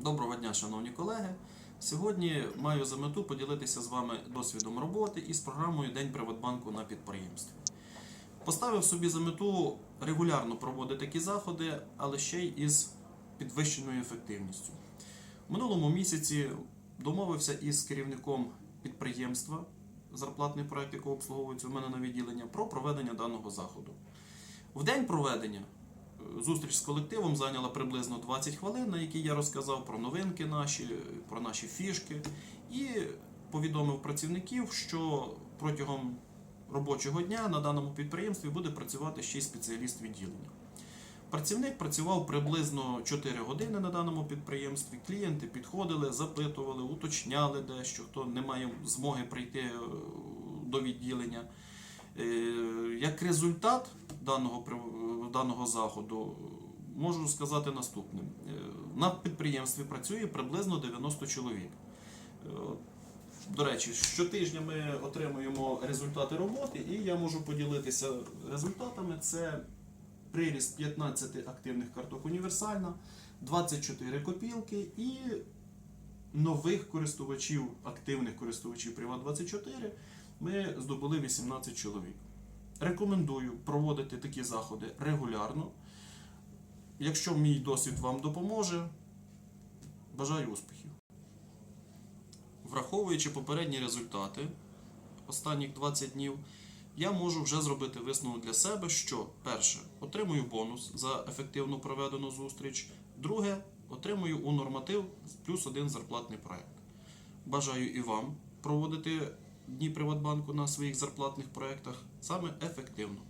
Доброго дня, шановні колеги. Сьогодні маю за мету поділитися з вами досвідом роботи із програмою День Приватбанку на підприємстві. Поставив собі за мету регулярно проводити такі заходи, але ще й із підвищеною ефективністю. В минулому місяці домовився із керівником підприємства, зарплатний проект, якого обслуговується у мене на відділення, про проведення даного заходу. В день проведення зустріч з колективом зайняла приблизно 20 хвилин, на якій я розказав про новинки наші, про наші фішки і повідомив працівників, що протягом робочого дня на даному підприємстві буде працювати ще й спеціаліст відділення. Працівник працював приблизно 4 години на даному підприємстві. Клієнти підходили, запитували, уточняли дещо, хто не має змоги прийти е, до відділення. Е, Як результат даного, даного заходу можу сказати наступне: Е, на підприємстві працює приблизно 90 чоловік. Е, До речі, щотижня ми отримуємо результати роботи, і я можу поділитися результатами. Це приріст 15 активних карток універсальна, 24 копілки і нових користувачів, активних користувачів Приват24 ми здобули 18 чоловік. Рекомендую проводити такі заходи регулярно. Якщо мій досвід вам допоможе, бажаю успіхів. Враховуючи попередні результати останніх 20 днів, я можу вже зробити висновок для себе, що перше, отримую бонус за ефективно проведену зустріч, друге, отримую у норматив плюс один зарплатний проект. Бажаю і вам проводити дні Приватбанку на своїх зарплатних проектах саме ефективно.